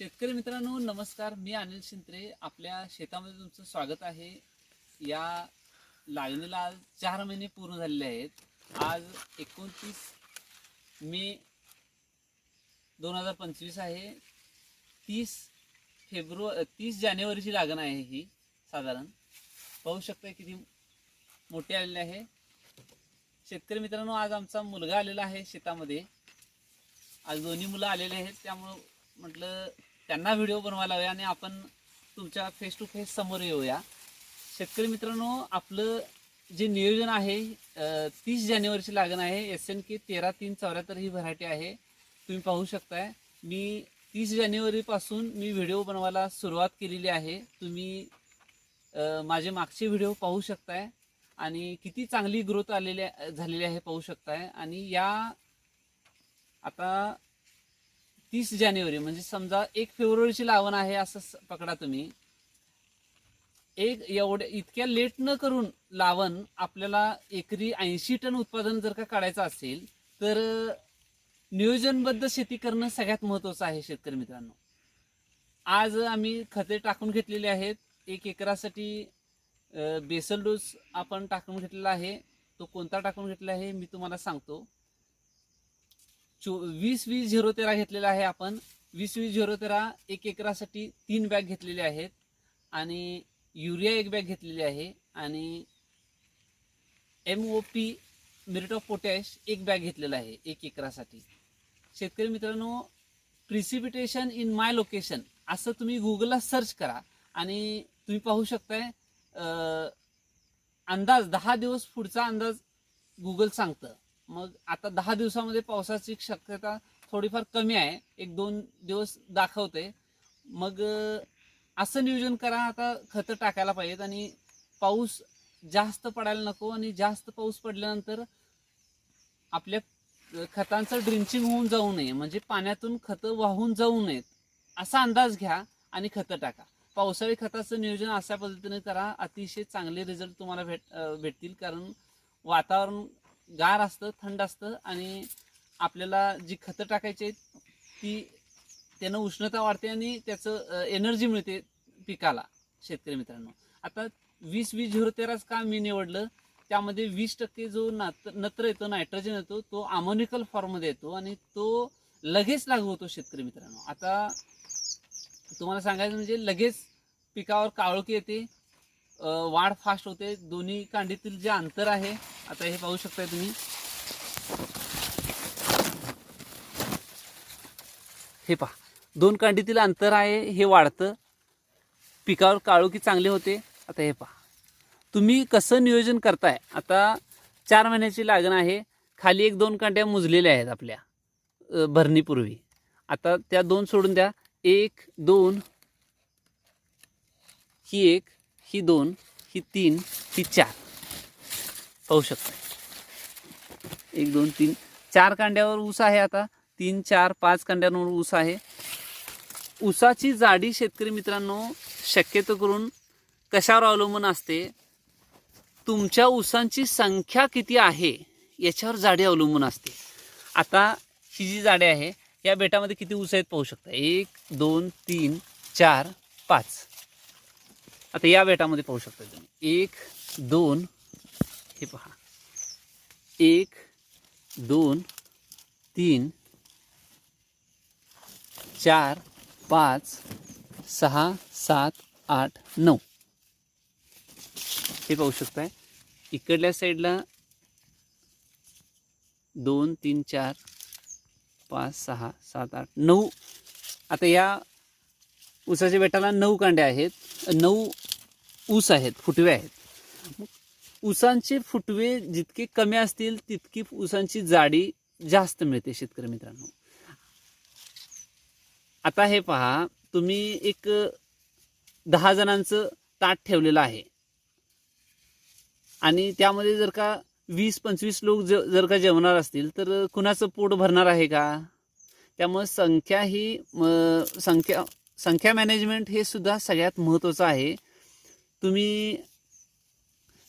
शेतकरी मित्रांनो नमस्कार. मी अनिल शिंत्रे. आपल्या शेतामध्ये तुमचं स्वागत आहे. या लागणीला आज चार महिने पूर्ण झालेले आहेत. आज एकोणतीस मे दोन हजार पंचवीस आहे. तीस फेब्रुवारी तीस जानेवारीची लागण आहे ही साधारण. पाहू शकता किती मोठी आलेली आहे. शेतकरी मित्रांनो आज आमचा मुलगा आलेला आहे शेतामध्ये. आज दोन्ही मुलं आलेले आहेत. त्यामुळं म्हटलं त्यांना व्हिडिओ बनवायला हवे आणि आपण तुमच्या फेस टू फेस समोर येऊया. शेतकरी मित्रांनो आपलं जे नियोजन आहे तीस जानेवारीची लागण आहे. एस एन के तेरा तीन चौऱ्याहत्तर ही व्हरायटी आहे. तुम्ही पाहू शकताय. मी तीस जानेवारीपासून मी व्हिडिओ बनवायला सुरुवात केलेली आहे. तुम्ही माझे मागचे व्हिडिओ पाहू शकताय. आणि किती चांगली ग्रोथ आलेली झालेली आहे पाहू शकताय. आणि या आता तीस जानेवारी म्हणजे समजा एक फेब्रुवारीची लावण आहे असं पकडा तुम्ही. एक एवढ्या इतक्या लेट न करून लावण आपल्याला एकरी ऐंशी टन उत्पादन जर का काढायचं असेल तर नियोजनबद्ध शेती करणं सगळ्यात महत्वाचं आहे शेतकरी मित्रांनो. आज आम्ही खते टाकून घेतलेले आहेत. एक एकरासाठी बेसल डोस आपण टाकून घेतलेला आहे. तो कोणता टाकून घेतला आहे मी तुम्हाला सांगतो. चो वीस वीस झिरो तेरा घेतलेला आहे आपण. वीस वीस झिरो तेरा एक एकरासाठी तीन बॅग घेतलेले आहेत. आणि युरिया एक बॅग घेतलेली आहे. आणि M O P muriate of potash एक बॅग घेतलेला आहे एक एकरासाठी. शेतकरी मित्रांनो प्रिसिपिटेशन इन माय लोकेशन असं तुम्ही गुगलला सर्च करा. आणि तुम्ही पाहू शकताय अंदाज दहा दिवस पुढचा अंदाज गुगल सांगतं. मग आता दहा दिवसामध्ये पावसाची शक्यता थोडीफार कमी आहे. एक दोन दिवस दाखवते. मग असं नियोजन करा आता खतं टाकायला पाहिजेत आणि पाऊस जास्त पडायला नको आणि जास्त पाऊस पडल्यानंतर आपल्या खतांचं ड्रिंचिंग होऊन जाऊ नये. म्हणजे पाण्यातून खतं वाहून जाऊ नयेत. असा अंदाज घ्या आणि खतं टाका. पावसाळी खताचं नियोजन अशा पद्धतीने करा. अतिशय चांगले रिझल्ट तुम्हाला भेट भेटतील. कारण वातावरण गार असतं थंड असतं आणि आपल्याला जी खतं टाकायची आहेत ती त्यानं उष्णता वाढते आणि त्याचं एनर्जी मिळते पिकाला शेतकरी मित्रांनो. आता वीस वीस झिरो तेराच का मी निवडलं त्यामध्ये वीस टक्के जो नात नत्र येतो नायट्रोजन येतो तो अमोनिकल फॉर्ममध्ये येतो आणि तो लगेच लागू होतो शेतकरी मित्रांनो. आता तुम्हाला सांगायचं म्हणजे लगेच पिकावर काळोखी येते वाढ फास्ट होते. दोन्ही कांडीतील जे अंतर आहे आता हे पाहू शकताय तुम्ही. हे पहा. दोन कांडीतील अंतर आहे हे वाढतं. पिकावर काळोखी चांगले होते. आता हे पहा. तुम्ही कसं नियोजन करताय? आता चार महिन्याची लागण आहे. खाली एक दोन कांड्या मुजलेल्या आहेत आपल्या भरणीपूर्वी. आता त्या दोन सोडून द्या. एक दोन. ही एक. ही दोन ही तीन ही चार. पाहू शकता. एक दोन तीन. चार कांड्यावर ऊस आहे आता. तीन चार पाच कांड्यांवर ऊस आहे. ऊसाची जाडी शेतकरी मित्रांनो शक्यतो करून कशावर अवलंबून असते? तुमच्या ऊसांची संख्या किती आहे? याच्यावर जाडी अवलंबून असते. आता ही जी जाडी आहे या बेटामध्ये किती ऊस आहेत पाहू शकता? एक दोन तीन चार पाच. आता या बेटामध्ये पाहू शकता तुम्ही. एक दोन हे पहा. एक दोन तीन चार पाच सहा सात आठ नऊ. हे पाहू शकताय. इकडल्या साईडला दोन तीन चार पाच सहा सात आठ नऊ. आता या उसाच्या बेटाला नऊ कांड्या आहेत. नऊ ऊस आहेत फुटवे आहेत. ऊसांचे फुटवे जितके कमी असतील तितकी ऊसांची जाडी जास्त मिळते शेतकरी मित्रांनो. आता हे पहा तुम्ही एक दहा जणांचं ताट ठेवलेलं आहे. आणि त्यामध्ये जर का वीस पंचवीस लोक ज जर का जेवणार असतील तर कुणाचं पोट भरणार आहे का? त्यामुळे संख्या ही संख्या संख्या मॅनेजमेंट हे सुद्धा सगळ्यात महत्त्वाचं आहे. तुम्ही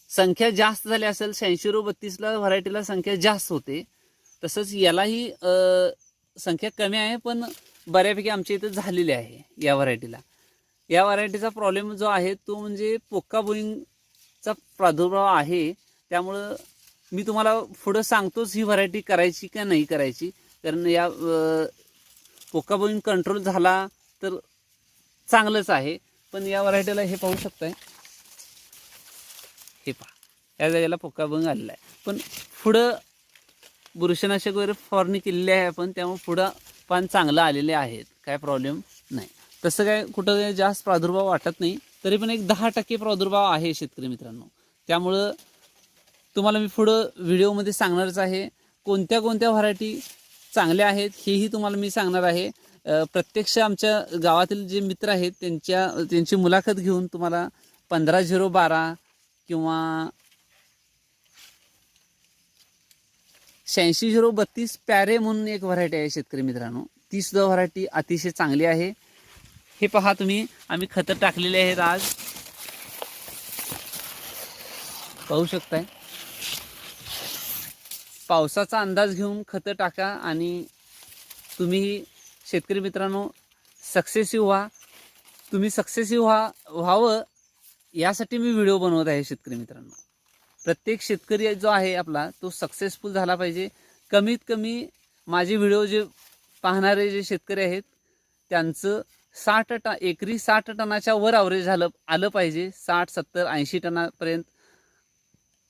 संख्या जास्त झाली असेल शहाऐंशी रो बत्तीसला व्हरायटीला संख्या जास्त होते. तसंच यालाही संख्या कमी आहे पण बऱ्यापैकी आमच्या इथं झालेली आहे या व्हरायटीला. या व्हरायटीचा प्रॉब्लेम जो आहे तो म्हणजे पोक्का बोईंगचा प्रादुर्भाव आहे. त्यामुळं मी तुम्हाला पुढं सांगतोच ही व्हरायटी करायची का नाही करायची. कारण या पोक्का बोईंग कंट्रोल झाला तर चांगलंच आहे. पण या व्हरायटीला हे पाहू शकताय. हे पहा या जागेला पोक्का बंग आलेला आहे. पण पुढं बुरशीनाशक वगैरे फवारणी केलेली आहे आपण त्यामुळे पुढं पान चांगलं आलेले आहेत. काय प्रॉब्लेम नाही. तसं काय कुठं जास्त प्रादुर्भाव वाटत नाही. तरी पण एक दहा टक्के प्रादुर्भाव आहे शेतकरी मित्रांनो. त्यामुळं तुम्हाला मी पुढं व्हिडिओमध्ये सांगणारच आहे. कोणत्या कोणत्या व्हरायटी चांगल्या आहेत हेही तुम्हाला मी सांगणार आहे. प्रत्यक्ष आमच्या गावातील जे मित्र आहेत त्यांच्या त्यांची मुलाखत घेऊन तुम्हाला पंधरा झिरो बारा किंवा शहाऐंशी झिरो बत्तीस पॅरे म्हणून एक व्हरायटी आहे शेतकरी मित्रांनो. ती सुद्धा व्हरायटी अतिशय चांगली आहे. हे पहा तुम्ही आम्ही खतं टाकलेले आहेत आज. पाहू शकताय. पावसाचा अंदाज घेऊन खतं टाका आणि तुम्ही शेतकरी मित्रांनो सक्सेसिव्ह व्हा. तुम्ही सक्सेसिव्ह व्हा व्हावं. यासाठी मी व्हिडिओ बनवत आहे शेतकरी मित्रांनो. प्रत्येक शेतकरी जो आहे आपला तो सक्सेसफुल झाला पाहिजे. कमीत कमी माझे व्हिडिओ जे पाहणारे जे शेतकरी आहेत त्यांचं साठ टन एकरी साठ टनाच्या वर ॲव्हरेज झालं आलं पाहिजे. साठ सत्तर ऐंशी टनापर्यंत.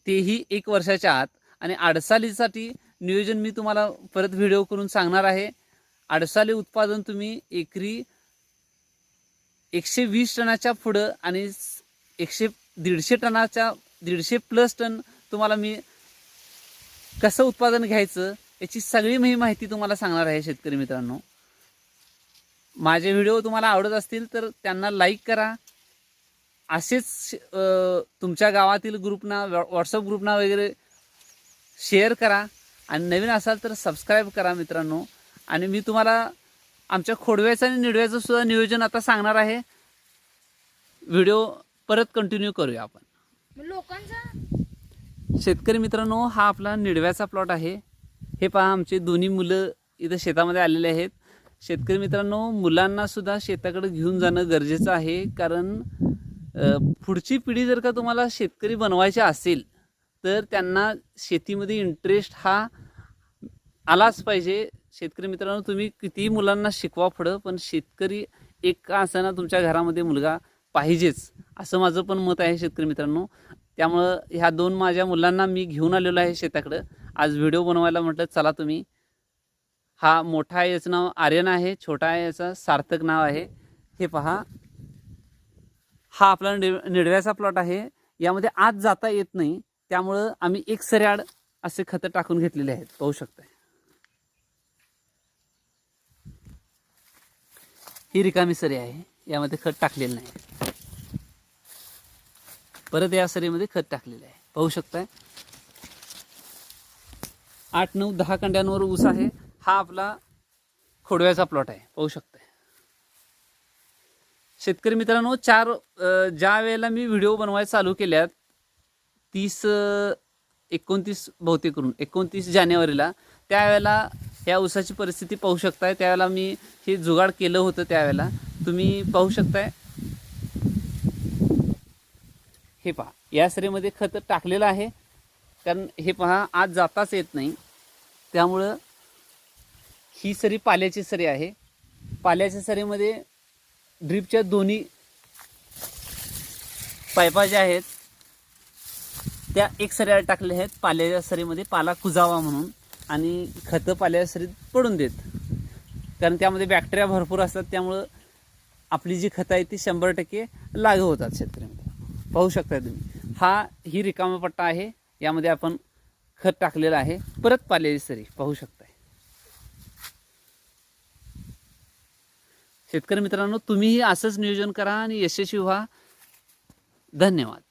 तेही एक वर्षाच्या आत. आणि अडसालीसाठी नियोजन मी तुम्हाला परत व्हिडिओ करून सांगणार आहे. अडसाली उत्पादन तुम्ही एकरी एकशे वीस टनाच्या पुढं आणि एकशे दीडशे टनाच्या दीडशे प्लस टन तुम्हाला मी कसं उत्पादन घ्यायचं याची सगळी मी माहिती तुम्हाला सांगणार आहे शेतकरी मित्रांनो. माझे व्हिडिओ तुम्हाला आवडत असतील तर त्यांना लाईक करा. असेच तुमच्या गावातील ग्रुपना व्हॉट्सअप ग्रुपना वगैरे शेअर करा. आणि नवीन असाल तर सबस्क्राईब करा मित्रांनो. आणि मी तुम्हाला आमच्या खोडव्याचं आणि निडव्याचं सुद्धा नियोजन आता सांगणार आहे. व्हिडिओ परत कंटिन्यू करूया आपण. लोकांचा? शेतकरी मित्रांनो हा आपला निडव्याचा प्लॉट आहे. हे पहा आमचे दोन्ही मुलं इथं शेतामध्ये आलेले आहेत. शेतकरी मित्रांनो मुलांना सुद्धा शेताकडे घेऊन जाणं गरजेचं आहे. कारण पुढची पिढी जर का तुम्हाला शेतकरी बनवायची असेल तर त्यांना शेतीमध्ये इंटरेस्ट हा आलाच पाहिजे. शेतकरी मित्रांनो तुम्ही कितीही मुलांना शिकवा पुढं पण शेतकरी एक का असाना तुमच्या घरामध्ये मुलगा पाहिजेच. असं माझं पण मत आहे शेतकरी मित्रांनो. त्यामुळं ह्या दोन माझ्या मुलांना मी घेऊन आलेलो आहे शेताकडं. आज व्हिडिओ बनवायला म्हटलं चला तुम्ही. हा मोठा आहे याचं नाव आर्यन आहे छोटा आहे याचं सार्थक नाव आहे. हे पहा. हा आपला निड निडव्याचा प्लॉट आहे. यामध्ये आत जाता येत नाही. त्यामुळं आम्ही एक सऱ्याड असे खतं टाकून घेतलेले आहेत. पाहू शकताय. ही रिकामी सरी आहे. यामध्ये खत टाकलेलं नाही. परत या सरीमध्ये खत टाकलेलं आहे. पाहू शकताय. आठ नऊ दहा कंड्यांवर ऊस आहे. हा आपला खोडव्याचा प्लॉट आहे. पाहू शकताय. शेतकरी मित्रांनो चार ज्या वेळेला मी व्हिडिओ बनवायला चालू केल्यात तीस एकोणतीस बहुतेक करून एकोणतीस जानेवारीला त्यावेळेला ह्या ऊसाची परिस्थिती पाहू शकताय. त्यावेळेला मी हे जुगाड केलं होतं त्यावेळेला. तुम्ही पाहू शकताय. हे पहा या सरीमध्ये खत टाकलेलं आहे. कारण हे पहा आज जाताच येत नाही. त्यामुळं ही सरी पाल्याची सरी आहे. पाल्याच्या सरीमध्ये ड्रीपच्या दोन्ही पायपा ज्या आहेत त्या एक सऱ्या टाकल्या आहेत. पाल्याच्या सरीमध्ये पाला कुजावा म्हणून. आणि खतं पाल्याच्या सरीत पडून देत. कारण त्यामध्ये बॅक्टेरिया भरपूर असतात त्यामुळं आपली जी खतं आहेत ती शंभर टक्के लागू होतात शेतकऱ्यांना पाहू शकता तुम्ही. हा ही रिकामा पट्टा आहे. यामध्ये आपण खत टाकलेलं आहे. परत पाल्याची सरी पाहू शकताय. शेतकरी मित्रांनो तुम्हीही असंच नियोजन करा आणि यशस्वी व्हा. धन्यवाद.